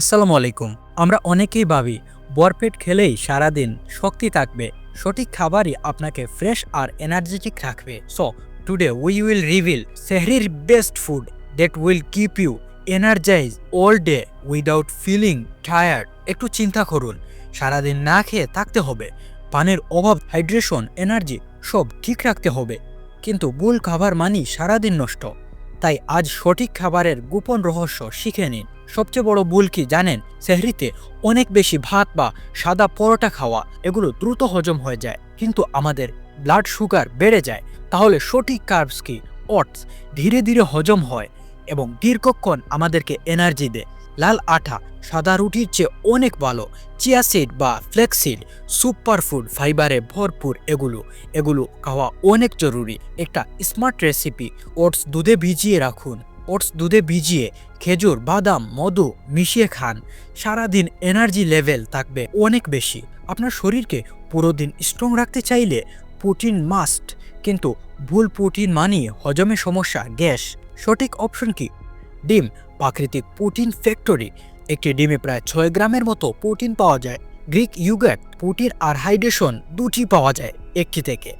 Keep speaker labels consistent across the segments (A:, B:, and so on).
A: আসসালামু আলাইকুম। আমরা অনেকেই ভাবি, বরপেট খেলেই সারাদিন শক্তি থাকবে, সঠিক খাবারই আপনাকে ফ্রেশ আর এনার্জেটিক রাখবে। So today we will reveal সেহরির best food that will keep you energize all day without feeling tired একটু চিন্তা করুন, সারাদিন না খেয়ে থাকতে হবে। পানির অভাব হাইড্রেশন এনার্জি সব ঠিক রাখতে হবে। কিন্তু ভুল খাবার মানি সারাদিন নষ্ট। তাই আজ সঠিক খাবারের গোপন রহস্য শিখে নিন। সবচেয়ে বড় ভুল কি জানেন? সেহরিতে অনেক বেশি ভাত বা সাদা পরোটা খাওয়া, এগুলো দ্রুত হজম হয়ে যায়, কিন্তু আমাদের ব্লাড সুগার বেড়ে যায়। তাহলে সঠিক কার্বস কি? অটস ধীরে ধীরে হজম হয় এবং দীর্ঘক্ষণ আমাদেরকে এনার্জি দেয়। লাল আঠা, সাদা রুটির চেয়ে অনেক ভালো। চিয়া সিড বা ফ্লেক্সিড সুপার ফুড ফাইবারে ভরপুর এগুলো। এগুলো খাওয়া অনেক জরুরি। একটা স্মার্ট রেসিপি, ওটস দুধে ভিজিয়ে রাখুন। ওটস দুধে ভিজিয়ে খেজুর, বাদাম, মধু মিশিয়ে খান। সারাদিন এনার্জি লেভেল থাকবে অনেক বেশি। আপনার শরীরকে পুরো দিন স্ট্রং রাখতে চাইলে প্রোটিন মাস্ট, কিন্তু ভুল প্রোটিন মানি হজমে সমস্যা, গ্যাস। সঠিক অপশন কি? ডিম প্রাকৃতিক প্রোটিন ফ্যাক্টরি, একটি ডিমে প্রায় ছয় গ্রামের মতো প্রোটিন পাওয়া যায়। গ্রিক ইউগাট প্রোটিন আর হাইড্রেশন দুটি পাওয়া যায়, একটি থেকে।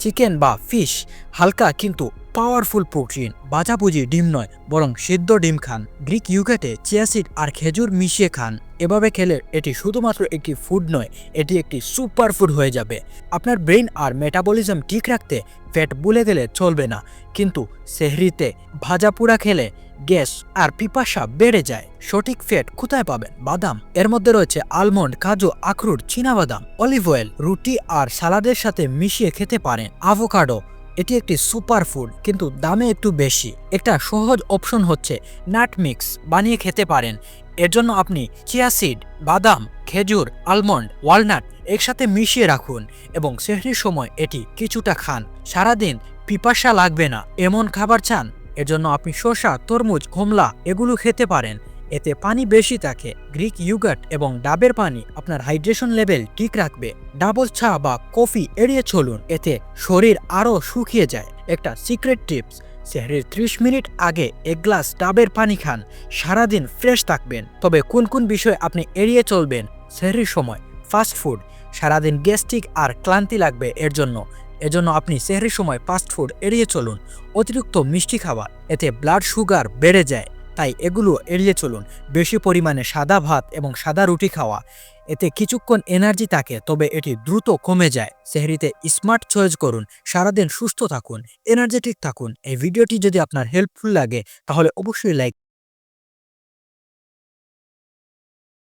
A: চিকেন বা ফিশ হালকা কিন্তু পাওয়ারফুল প্রোটিন বাজাবুজি ডিম নয়, বরং সিদ্ধ ডিম খান। গ্রিক ইউগেটে চিয়াসিড আর খেজুর মিশিয়ে খান। এভাবে খেলে এটি শুধুমাত্র একটি ফুড নয়, এটি একটি সুপার ফুড হয়ে যাবে। আপনার ব্রেন আর মেটাবলিজম ঠিক রাখতে ফ্যাট বুলে গেলে চলবে না, কিন্তু সেহরিতে ভাজা পুরা খেলে গ্যাস আর পিপাসা বেড়ে যায়। সঠিক ফ্যাট কোথায় পাবেন? বাদাম। এর মধ্যে রয়েছে আলমন্ড কাজু, আখরুট, চীনাবাদাম অলিভ অয়েল রুটি আর সালাদের সাথে মিশিয়ে খেতে পারেন। আভোকাডো এটি একটি সুপার ফুড কিন্তু দামে একটু বেশি। একটা সহজ অপশন হচ্ছে নাট মিক্স বানিয়ে খেতে পারেন। এর জন্য আপনি চিয়া সিড, বাদাম, খেজুর, আলমন্ড, ওয়ালনাট একসাথে মিশিয়ে রাখুন এবং সেহরির সময় এটি কিছুটা খান। সারাদিন পিপাসা লাগবে না। এমন খাবার চান? এজন্য আপনি শসা, তরমুজ, কমলা এগুলো খেতে পারেন। এতে পানি বেশি থাকে। গ্রিক ইউগাট এবং ডাবের পানি আপনার হাইড্রেশন লেভেল ঠিক রাখবে। ডাবল চা বা কফি এড়িয়ে চলুন। এতে শরীর আরও শুকিয়ে যায়। একটা সিক্রেট টিপস শহরের ত্রিশ মিনিট আগে এক গ্লাস ডাবের পানি খান। সারাদিন ফ্রেশ থাকবেন। তবে কোন কোন বিষয় আপনি এড়িয়ে চলবেন? সেহরির সময়, ফাস্ট ফুড। সারাদিন গ্যাস্ট্রিক আর ক্লান্তি লাগবে এর জন্য। এজন্য আপনি সেহরির সময় ফাস্ট ফুড এড়িয়ে চলুন। অতিরিক্ত মিষ্টি খাবার, এতে ব্লাড সুগার বেড়ে যায়। তাই এগুলো এড়িয়ে চলুন। বেশি পরিমাণে সাদা ভাত এবং সাদা রুটি খাওয়া। এতে কিছুক্ষণ এনার্জি থাকে, তবে এটি দ্রুত কমে যায়। সেহরিতে স্মার্ট চয়েস করুন, সারাদিন সুস্থ থাকুন এনার্জেটিক থাকুন। এই ভিডিওটি যদি আপনার হেল্পফুল লাগে, তাহলে অবশ্যই লাইক